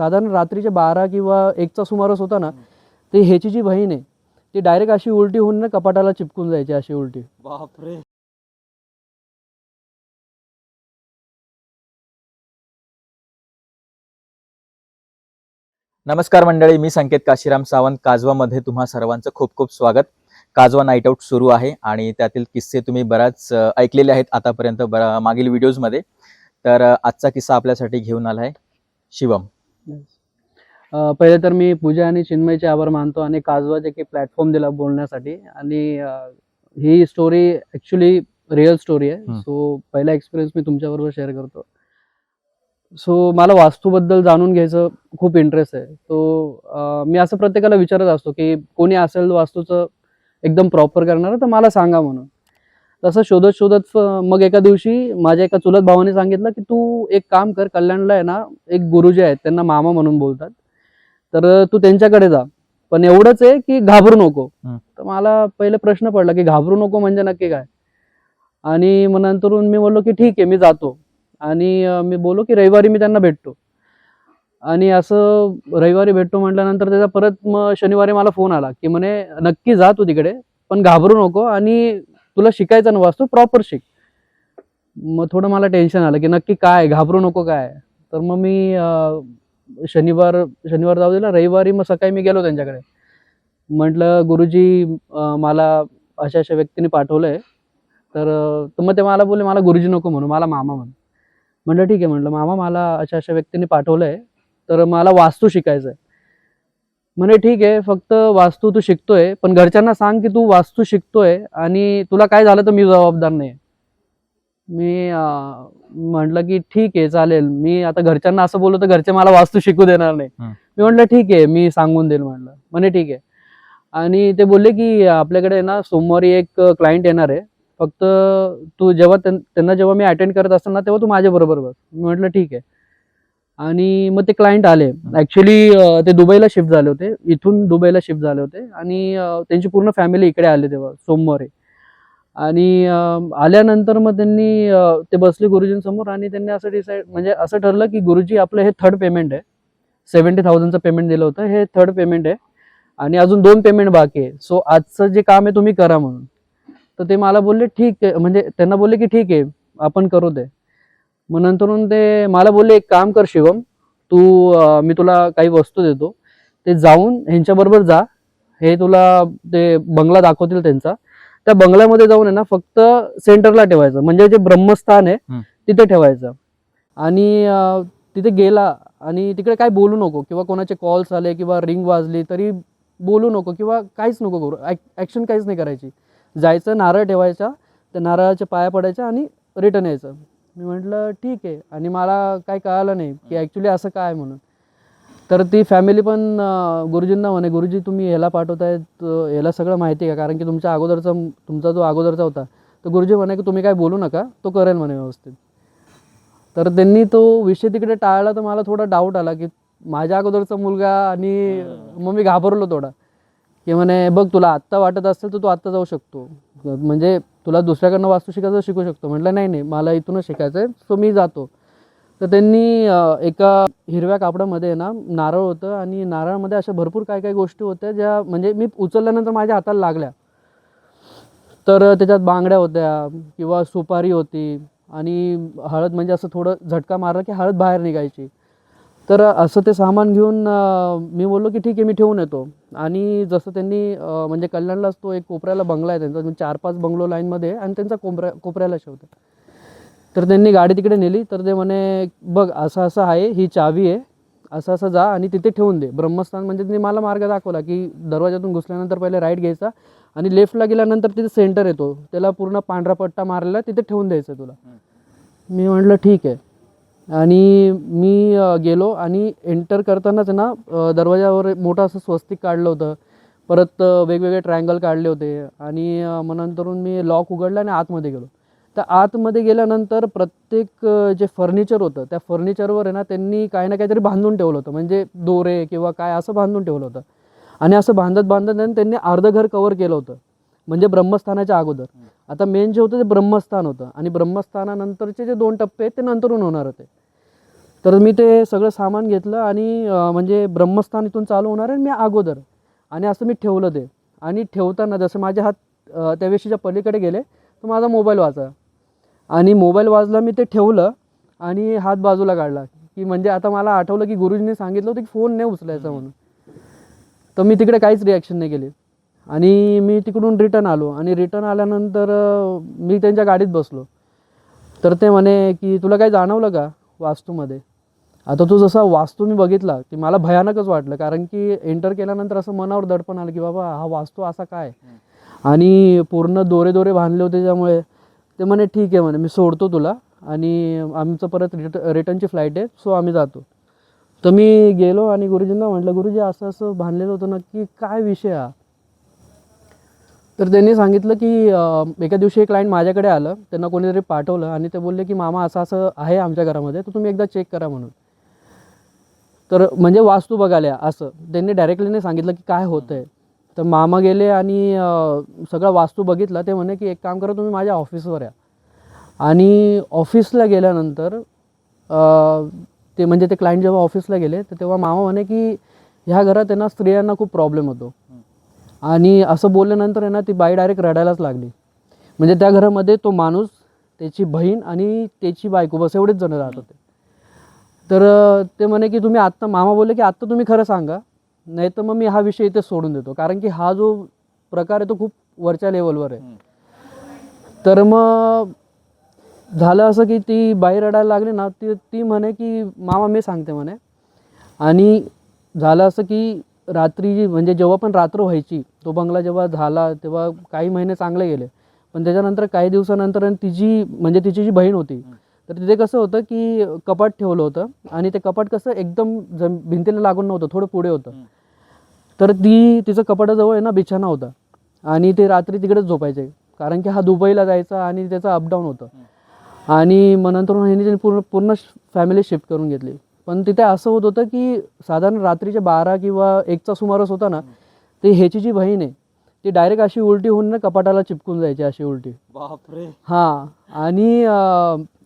साधारण रात्रीचे बारा किंवा एकचा सुमारास होता ना ते ह्याची जी बहीण आहे ती डायरेक्ट अशी उलटी होऊन ना कपाटाला चिपकून जायची अशी उलटी. बापरे. नमस्कार मंडळी मी संकेत काशीराम सावंत. काजवामध्ये तुम्हा सर्वांचं खूप खूप स्वागत. काजवा नाईट आऊट सुरू आहे आणि त्यातील किस्से तुम्ही बराच ऐकलेले आहेत आतापर्यंत बरा मागील व्हिडिओजमध्ये तर अ, आजचा किस्सा आपल्यासाठी घेऊन आला आहे शिवम. पहिले तर मी पूजा आणि चिन्मयचे आभार मानतो आणि काजवाचे की प्लॅटफॉर्म दिला बोलण्यासाठी. आणि ही स्टोरी ॲक्च्युली रिअल स्टोरी आहे. सो पहिला एक्सपिरियन्स मी तुमच्याबरोबर शेअर करतो. सो मला वास्तूबद्दल जाणून घ्यायचं खूप इंटरेस्ट आहे. तो मी असं प्रत्येकाला विचारत असतो की कोणी असेल वास्तूचं एकदम प्रॉपर करणार तर मला सांगा म्हणून. तसं शोधत शोधत मग एका दिवशी माझ्या एका चुलत भावाने सांगितलं की तू एक काम कर कल्याणला आहे ना एक गुरुजी आहेत त्यांना मामा म्हणून बोलतात. तर तू त्यांच्याकडे जा. पण एवढंच आहे की घाबरू नको. तर मला पहिले प्रश्न पडला की घाबरू नको म्हणजे नक्की काय? आणि मग नंतरून मी बोललो की ठीक आहे मी जातो. आणि मी बोललो की रविवारी मी त्यांना भेटतो. आणि असं रविवारी भेटतो म्हटल्यानंतर त्याचा परत मग शनिवारी मला फोन आला की म्हणे नक्की जा तू तिकडे पण घाबरू नको. आणि तुला शिकायचं ना वास्तू प्रॉपर शिक. मग थोडं मला टेन्शन आलं की नक्की काय घाबरू नको काय? तर मग मी शनिवार शनिवार जाऊ दिला. रविवारी मग सकाळी मी गेलो त्यांच्याकडे. म्हटलं गुरुजी मला अशा अशा व्यक्तीने पाठवलंय. तर तर मग ते मला बोलले मला गुरुजी नको म्हणू मला मामा म्हणून म्हटलं ठीक आहे. म्हटलं मामा मला अशा अशा व्यक्तीने पाठवलंय. तर मला वास्तू शिकायचं आहे म्हणे ठीक आहे फक्त वास्तू तू शिकतोय पण घरच्यांना सांग की तू वास्तू शिकतोय आणि तुला काय झालं तर मी जबाबदार नाही मी म्हटलं की ठीक आहे चालेल. मी आता घरच्यांना असं बोललो तर घरचे मला वास्तू शिकू देणार नाही. मी म्हटलं ठीक आहे मी सांगून देईल म्हटलं. म्हणे ठीक आहे. आणि ते बोलले की आपल्याकडे ना सोमवारी एक क्लायंट येणार आहे. फक्त तू जेव्हा त्यां- त्यांना जेव्हा मी अटेंड करत असताना तेव्हा तू माझ्या बरोबर बस. मी म्हटलं ठीक आहे. आणि मग ते क्लायंट आले. ऍक्च्युली ते दुबईला शिफ्ट झाले होते. इथून दुबईला शिफ्ट झाले होते. आणि त्यांची पूर्ण फॅमिली इकडे आले तेव्हा सोमवारी. आणि आल्यानंतर मग त्यांनी ते बसले गुरुजींसमोर आणि त्यांनी असं डिसाईड म्हणजे असं ठरलं की गुरुजी आपलं हे थर्ड पेमेंट आहे. सेव्हन्टी थाउजंडचं पेमेंट दिलं होतं. हे थर्ड पेमेंट आहे. आणि अजून दोन पेमेंट बाकी आहे. सो आजचं जे काम आहे तुम्ही करा म्हणून. तर ते मला बोलले ठीक आहे. म्हणजे त्यांना बोलले की ठीक आहे. आपण करू दे. मग नंतरून ते मला बोलले एक काम कर शिवम तू मी तुला काही वस्तू देतो. ते जाऊन ह्यांच्याबरोबर जा. हे तुला ते बंगला दाखवतील त्यांचा. त्या बंगल्यामध्ये जाऊन आहे ना फक्त सेंटरला ठेवायचं. म्हणजे जे ब्रह्मस्थान आहे. तिथे ठेवायचं. आणि तिथे गेला आणि तिकडे काय बोलू नको किंवा कोणाचे कॉल्स आले किंवा रिंग वाजली तरी बोलू नको किंवा काहीच नको करू. ॲक्शन काहीच नाही करायची. जायचं नारळ ठेवायचा त्या नारळाच्या पाया पडायच्या आणि रिटर्न यायचं. मी म्हटलं ठीक आहे. आणि मला काय कळालं नाही की ॲक्च्युली असं काय म्हणून. तर ती फॅमिली पण गुरुजींना म्हणे गुरुजी तुम्ही ह्याला पाठवतायत ह्याला सगळं माहिती आहे का? कारण की तुमच्या अगोदरचा तुमचा जो अगोदरचा होता तर गुरुजी म्हणे की तुम्ही काय बोलू नका तो करेल म्हणे व्यवस्थित. तर त्यांनी तो विषय तिकडे टाळला तर मला थोडा डाऊट आला की माझ्या अगोदरचा मुलगा आणि मग मी घाबरलो थोडा. की म्हणे बघ तुला आत्ता वाटत असेल तर तू आत्ता जाऊ शकतो. म्हणजे तुला दुसऱ्याकडनं वास्तू शिकायचं शिकू शकतो. म्हटलं नाही नाही मला इथूनच शिकायचं आहे. सो मी जातो. तर त्यांनी एका हिरव्या कापडामध्ये ना नारळ होतं आणि नारळामध्ये अशा भरपूर काय काय गोष्टी होत्या ज्या म्हणजे मी उचलल्यानंतर माझ्या हाताला लागल्या. तर त्याच्यात बांगड्या होत्या किंवा सुपारी होती आणि हळद म्हणजे असं थोडं झटका मारला की हळद बाहेर निघायची. तर असं ते सामान घेऊन मी बोललो की ठीक आहे मी ठेवून येतो. आणि जसं त्यांनी म्हणजे कल्याणलाच तो एक कोपऱ्याला बंगला आहे त्यांचा चार पाच बंगलो लाईनमध्ये आणि त्यांचा कोपऱ्या कोपऱ्याला शेवते तर त्यांनी गाडी तिकडे नेली तर ते म्हणे बघ असं असं आहे ही चावी आहे असं असं जा आणि तिथे ठेवून दे. ब्रह्मस्थान म्हणजे त्यांनी मला मार्ग दाखवला की दरवाजातून घुसल्यानंतर पहिले राईट घ्यायचा आणि लेफ्टला गेल्यानंतर तिथे सेंटर येतो. त्याला पूर्ण पांढरा पट्टा मारलेला तिथे ठेवून द्यायचं तुला. मी म्हटलं ठीक आहे. आणि मी गेलो आणि एंटर करतानाच ना दरवाजावर मोठं असं स्वस्तिक काढलं होतं. परत वेगवेगळे ट्रायंगल काढले होते. आणि मग नंतरून मी लॉक उघडलं आणि आतमध्ये गेलो. तर आतमध्ये गेल्यानंतर प्रत्येक जे फर्निचर होतं त्या फर्निचरवर आहे ना त्यांनी काही ना काहीतरी बांधून ठेवलं होतं. म्हणजे दोरे किंवा काय असं बांधून ठेवलं होतं. आणि असं बांधत बांधत त्यांनी अर्धं घर कवर केलं होतं. म्हणजे ब्रह्मस्थानाच्या अगोदर. आता मेन जे होतं ते ब्रह्मस्थान होतं. आणि ब्रह्मस्थानानंतरचे जे दोन टप्पे आहेत ते नंतरून होणार होते. तर मी ते सगळं सामान घेतलं आणि म्हणजे ब्रह्मस्थान इथून चालू होणार आहे मी अगोदर. आणि असं मी ठेवलं ते. आणि ठेवताना जसं माझे हात अं, त्या वेशीच्या पलीकडे गेले तर माझा मोबाईल वाचा आणि मोबाईल वाजला मी ते ठेवलं आणि हात बाजूला काढला. की म्हणजे आता मला आठवलं की गुरुजींनी सांगितलं होतं की फोन नाही उचलायचा म्हणून. तर मी तिकडे काहीच रिॲक्शन नाही केली. आणि मी तिकडून रिटर्न आलो. आणि रिटर्न आल्यानंतर मी त्यांच्या गाडीत बसलो. तर ते म्हणे की तुला काही जाणवलं का वास्तूमध्ये? आता तो जसा वास्तू मी बघितला की मला भयानकच वाटलं कारण की एंटर केल्यानंतर असं मनावर दडपण आलं की बाबा हा वास्तू असा काय? आणि पूर्ण दोरे दोरे बांधले होते त्यामुळे. ते म्हणे ठीक आहे म्हणे मी सोडतो तुला आणि आमचं परत रिट रिटर्नची फ्लाईट आहे सो आम्ही जातो. तर मी गेलो आणि गुरुजींना म्हटलं गुरुजी असं असं बांधलेलं होतं नक्की काय विषय हा? तर त्यांनी सांगितलं की एका दिवशी एक क्लायंट माझ्याकडे आलं त्यांना कोणीतरी पाठवलं आणि ते बोलले की मामा असं असं आहे आमच्या घरामध्ये तर तुम्ही एकदा चेक करा म्हणून. तर म्हणजे वास्तू बघायला असं. त्यांनी डायरेक्टली नाही सांगितलं की काय होतं आहे तर मामा गेले आणि सगळं सगळा वास्तू बघितला. ते म्हणे की एक काम करा तुम्ही माझ्या ऑफिसवर या. आणि ऑफिसला गेल्यानंतर ते म्हणजे ते क्लायंट जेव्हा ऑफिसला गेले तर तेव्हा मामा म्हणे की ह्या घरात त्यांना स्त्रियांना खूप प्रॉब्लेम होतो. आणि असं बोलल्यानंतर आहे ना ती बाई डायरेक्ट रडायलाच लागली. म्हणजे त्या घरामध्ये तो माणूस त्याची बहीण आणि त्याची बायको बस एवढेच जण राहत होते. तर ते म्हणे की तुम्ही आत्ता मामा बोलले की आत्ता तुम्ही खरं सांगा. नाही तर मग मी हा विषय इथे सोडून देतो. कारण की हा जो प्रकार आहे तो खूप वरच्या लेवलवर आहे. तर मग झालं असं की ती बाई रडायला लागली ना ती ती म्हणे की मामा मी सांगते म्हणे. आणि झालं असं की रात्री म्हणजे जेव्हा पण रात्र व्हायची तो बंगला जेव्हा झाला तेव्हा काही महिने चांगले गेले. पण त्याच्यानंतर काही दिवसानंतर आणि तिची म्हणजे तिची जी बहीण होती तर तिथे कसं होतं की कपाट ठेवलं होतं आणि ते कपाट कसं एकदम जम भिंतीला लागून नव्हतं थोडं पुढे होतं. तर ती तिचं कपाटाजवळ आहे ना बिछाना होता. आणि ते रात्री तिकडेच झोपायचे कारण की हा दुबईला जायचा आणि त्याचं अपडाऊन होतं. आणि मग नंतर ह्यांनी त्यांनी पूर्ण पूर्ण फॅमिली शिफ्ट करून घेतली. पण तिथे असं होत होतं की साधारण रात्रीचे बारा किंवा एकचा सुमारच होता ना ते ह्याची जी बहीण आहे ती डायरेक्ट अशी उलटी होऊन ना कपाटाला चिपकून जायची अशी उलटी. बापरे. हां. आणि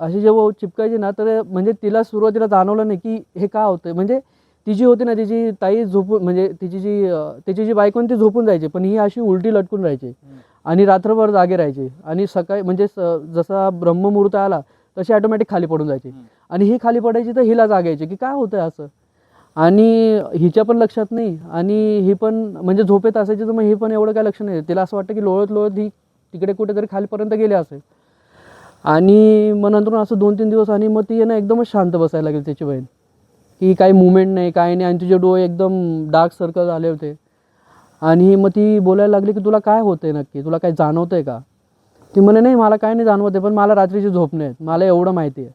अशी जेव्हा चिपकायची ना तर म्हणजे तिला सुरुवातीला जाणवलं नाही की हे का होतंय. म्हणजे ती जी होती ना तिची ताई झोपून म्हणजे तिची जी तिची जी बायको ती झोपून जायची पण ही अशी उलटी लटकून राहायची. आणि रात्रभर जागे राहायचे. आणि सकाळी म्हणजे जसा ब्रह्ममुहूर्त आला तशी ऑटोमॅटिक खाली पडून जायची. आणि ही खाली पडायची तर हिला जागायची की काय होतंय असं? आणि हिच्या पण लक्षात नाही. आणि ही पण म्हणजे झोपेत असायची तर मग ही पण एवढं काय लक्ष नाही. तिला असं वाटतं की लोळत लोळत ही तिकडे कुठेतरी खालीपर्यंत गेले असेल. आणि मग नंतर असं दोन तीन दिवस आणि मग ती आहे ना एकदमच शांत बसायला लागेल त्याची बहीण. की काही मुवमेंट नाही काही नाही. आणि तुझे डोळे एकदम डार्क सर्कल झाले होते. आणि मग ती बोलायला लागली की तुला काय होतंय नक्की? तुला काय जाणवतं आहे का? ती म्हणे नाही मला काय नाही जाणवत आहे पण मला रात्रीची झोप नाही मला एवढं माहिती आहे.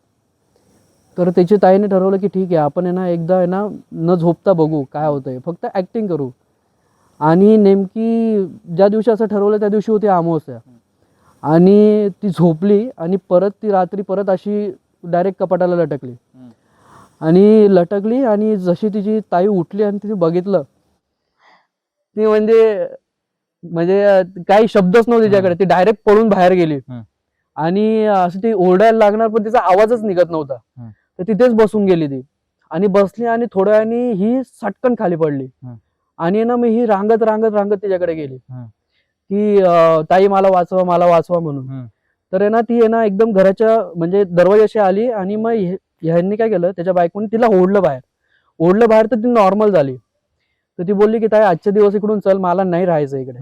तर त्याची ताईने ठरवलं की ठीक आहे आपण आहे ना एकदा आहे ना न झोपता बघू काय होतं आहे फक्त ॲक्टिंग करू. आणि नेमकी ज्या दिवशी असं ठरवलं त्या दिवशी होती अमावस्या आणि ती झोपली आणि परत ती रात्री परत अशी डायरेक्ट कपाटाला लटकली. आणि लटकली आणि जशी तिची ताई उठली आणि तिने बघितलं ती म्हणजे म्हणजे काही शब्दच नव्हते तिच्याकडे. ती डायरेक्ट पळून बाहेर गेली. आणि असं ती ओरडायला लागणार पण तिचा आवाजच निघत नव्हता. तर तिथेच बसून गेली ती. आणि बसली आणि थोड्या वेळाने ही सटकन खाली पडली. आणि ना मग ही रांगत रांगत रांगत तिच्याकडे गेली. की ताई मला वाचवा मला वाचवा म्हणून. तर आहे ना ती आहे ना एकदम घराच्या म्हणजे दरवाजाशी आली आणि मग ह्यांनी काय केलं त्याच्या बायकोने तिला ओढलं बाहेर. ओढलं बाहेर तर ती नॉर्मल झाली. तर ती बोलली की ताई आजच्या दिवस इकडून चल मला नाही राहायचं इकडे.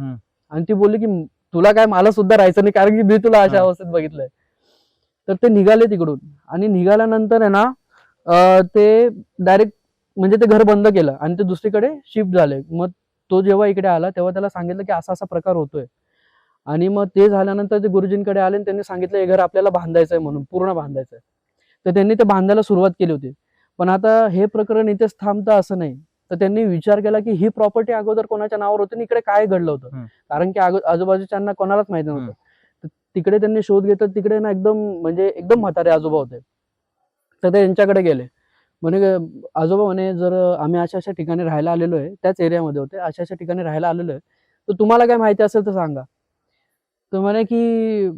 आणि ती बोलली की तुला काय मला सुद्धा राहायचं नाही कारण की मी तुला अशा. अवस्थेत बघितलंय. तर ते निघाले तिकडून. आणि निघाल्यानंतर आहे ना ते डायरेक्ट म्हणजे ते घर बंद केलं आणि ते दुसरीकडे शिफ्ट झाले. मग तो जेव्हा इकडे आला तेव्हा त्याला सांगितलं की असा असा प्रकार होतोय. आणि मग ते झाल्यानंतर ते गुरुजींकडे आले आणि त्यांनी सांगितलं हे घर आपल्याला बांधायचंय म्हणून पूर्ण बांधायचंय. तर त्यांनी ते बांधायला सुरुवात केली होती. पण आता हे प्रकरण इथेच थांबतं असं नाही. तर त्यांनी विचार केला की ही प्रॉपर्टी अगोदर कोणाच्या नावावर होती आणि इकडे काय घडलं होतं. कारण की आजू- आजूबाजूच्यांना कोणालाच माहिती नव्हतं. तर तिकडे त्यांनी शोध घेतला तिकडे ना एकदम म्हणजे एकदम म्हातारे आजोबा होते. तर ते यांच्याकडे गेले. म्हणे आजोबा म्हणे जर आम्ही अशा अशा ठिकाणी राहायला आलेलो आहे त्याच एरियामध्ये होते अशा अशा ठिकाणी राहायला आलेलो आहे तर तुम्हाला काय माहिती असेल तर सांगा. तर म्हणे की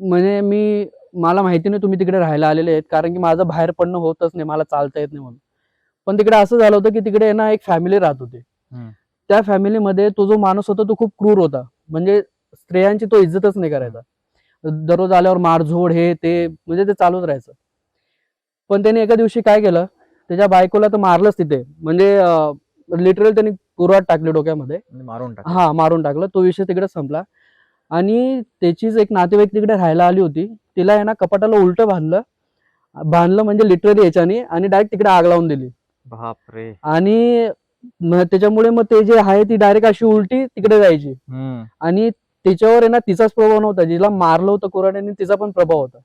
म्हणे मी मला माहिती नाही तुम्ही तिकडे राहायला आलेले आहेत कारण की माझं बाहेर पडणं होतच नाही मला चालता येत नाही म्हणून. पण तिकडे असं झालं होतं की तिकडे ना एक फॅमिली राहत होती. त्या फॅमिलीमध्ये तो जो माणूस होता तो खूप क्रूर होता. म्हणजे स्त्रियांची तो इज्जतच नाही करायचा. दररोज आल्यावर मारझोड हे ते म्हणजे ते चालूच राहायचं. पण त्याने एका दिवशी काय केलं त्याच्या बायकोला तर मारलंच तिथे. म्हणजे लिटरल त्यांनी कुरवाट टाकली डोक्यामध्ये. मारून टाक हा मारून टाकलं. तो विषय तिकडे संपला. आणि त्याचीच एक नातेवाईक तिकडे राहायला आली होती. तिला आहे ना कपाटाला उलट बांधलं. बांधलं म्हणजे लिटरली याच्याने आणि डायरेक्ट तिकडे आग लावून दिली. बापरे. आणि त्याच्यामुळे मग ते जे आहे ती डायरेक्ट अशी उलटी तिकडे जायची. आणि त्याच्यावर आहे ना तिचाच प्रभाव नव्हता. जिला मारलं होतं कुऱ्हाडीने तिचा पण प्रभाव होता.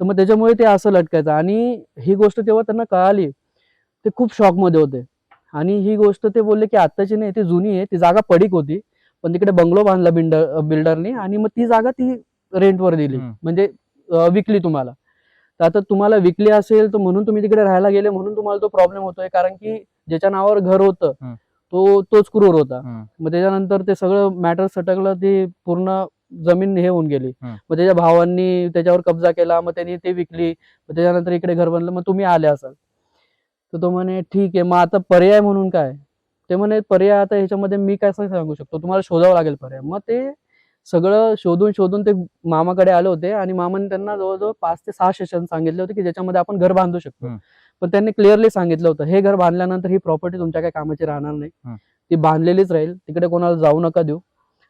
तर मग त्याच्यामुळे ते असं लटकायचं. आणि ही गोष्ट तेव्हा त्यांना कळाली. ते खूप शॉकमध्ये होते. आणि ही गोष्ट ते बोलले की आत्ताची नाही ती जुनी आहे. ती जागा पडीक होती. पण तिकडे बंगलो बांधला बिल्डर बिल्डरनी आणि मग ती जागा ती रेंटवर दिली. म्हणजे विकली तुम्हाला. तर आता तुम्हाला विकली असेल तर म्हणून तुम्ही तिकडे राहायला गेले म्हणून तुम्हाला तो प्रॉब्लेम होतोय. कारण की ज्याच्या नावावर घर होतं. तो तोच क्रूर होता. मग त्याच्यानंतर ते सगळं मॅटर सटकलं ती पूर्ण जमीन हे होऊन गेली. मग त्याच्या भावांनी त्याच्यावर कब्जा केला मग त्यांनी ते विकली. मग त्याच्यानंतर इकडे घर बनलं मग तुम्ही आले असाल. तर तो म्हणे ठीक आहे मग आता पर्याय म्हणून काय? ते म्हणे पर्याय आता ह्याच्यामध्ये मी काय सांगू शकतो? तुम्हाला शोधावं लागेल पर्याय. मग ते सगळं शोधून शोधून ते मामाकडे आले होते आणि मामाने त्यांना जवळजवळ पाच ते सहा सेशन सांगितले होते की ज्याच्यामध्ये आपण घर बांधू शकतो. पण त्यांनी क्लिअरली सांगितलं होतं हे घर बांधल्यानंतर ही प्रॉपर्टी तुमच्या काही कामाची राहणार नाही. ती बांधलेलीच राहील. तिकडे कोणाला जाऊ नका देऊ.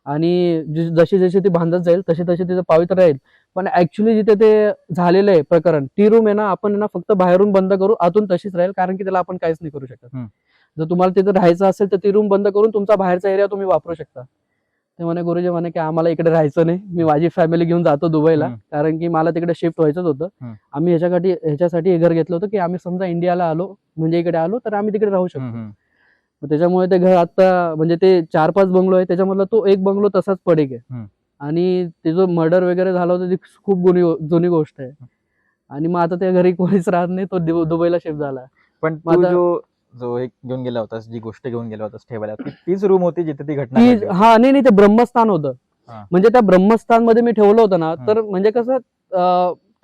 आणि जशी जशी ती बांधत जाईल तशी तशी तिचं पावित्र राहील. पण ऍक्च्युली जिथे ते झालेलं आहे प्रकरण ती रूम आहे ना आपण ना फक्त बाहेरून बंद करू आतून तशीच राहील कारण की त्याला आपण काहीच नाही करू शकत. जर तुम्हाला तिथे राहायचं असेल तर ती रूम बंद करून तुमचा बाहेरचा एरिया तुम्ही वापरू शकता. ते म्हणे गुरुजी म्हणे की आम्हाला इकडे राहायचं नाही. मी माझी फॅमिली घेऊन जातो दुबईला. कारण की मला तिकडे शिफ्ट व्हायचंच होतं. आम्ही ह्याच्यासाठी ह्याच्यासाठी हे घर घेतलं होतं की आम्ही समजा इंडियाला आलो म्हणजे इकडे आलो तर आम्ही तिकडे राहू शकतो. त्याच्यामुळे ते घर आता म्हणजे ते चार पाच बंगलो आहे त्याच्यामधला तो एक बंगलो तसाच पडेक आहे. आणि ते जो मर्डर वगैरे झाला होता ती खूप जुनी जुनी गोष्ट आहे आणि मग आता त्या घरी कोणीच राहत नाही तो दुबईला शिफ्ट झाला पण जो जो एक घेऊन गेला होतास जी गोष्ट घेऊन गेला होतास ठेवायला तीच रूम होती जिथे ती घटना होती. हा नाही नाही ते ब्रह्मस्थान होतं. म्हणजे त्या ब्रह्मस्थानमध्ये मी ठेवलं होतं ना. तर म्हणजे कसं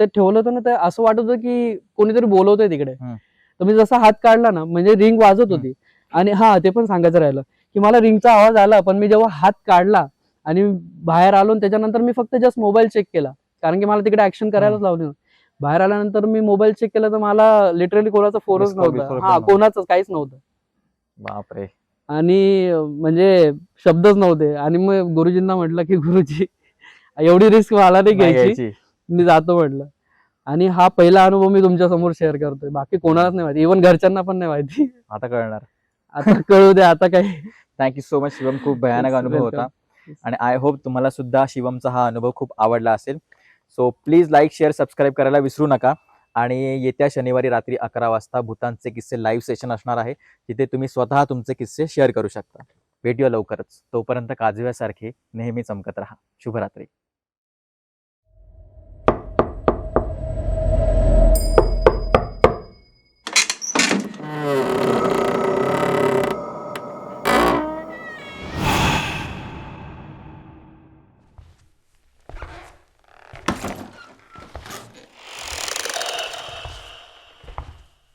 ते ठेवलं होतं ना ते असं वाटत होतं की कोणीतरी बोलवतंय तिकडे. तर मी जसा हात काढला ना म्हणजे रिंग वाजत होती आणि हा ते पण सांगायचं राहिलं की मला रिंगचा आवाज आला पण मी जेव्हा हात काढला आणि बाहेर आलो त्याच्यानंतर मी फक्त जस्ट मोबाईल चेक केला. कारण की मला तिकडे ऍक्शन करायलाच लावली. बाहेर आल्यानंतर मी मोबाईल चेक केला तर मला लिटरली कोणाचा फोनच नव्हता. हा. कोणाच काहीच नव्हतं. बापरे. आणि म्हणजे शब्दच नव्हते. आणि मग गुरुजींना म्हटलं की गुरुजी एवढी रिस्क मला नाही घ्यायची. मी जातो म्हटलं. आणि हा पहिला अनुभव मी तुमच्यासमोर शेअर करतोय. बाकी कोणालाच नाही माहिती. इव्हन घरच्यांना पण नाही माहिती. आता कळणार. आता कळू दे आता काय? Thank you so much Shivam. खूप भयानक अनुभव होता. आणि आय होप तुम्हाला सुद्धा शिवमचा हा अनुभव खूप आवडला असेल. So please like share subscribe करायला विसरू नका. आणि येत्या शनिवारी रात्री अकरा वाजता भूतानचे किस्से लाईव्ह सेशन असणार आहे तिथे तुम्ही स्वतः तुमचे किस्से शेअर करू शकता. भेटूया लवकरच. तोपर्यंत काजव्यासारखे नेहमी चमकत राहा. शुभरात्री.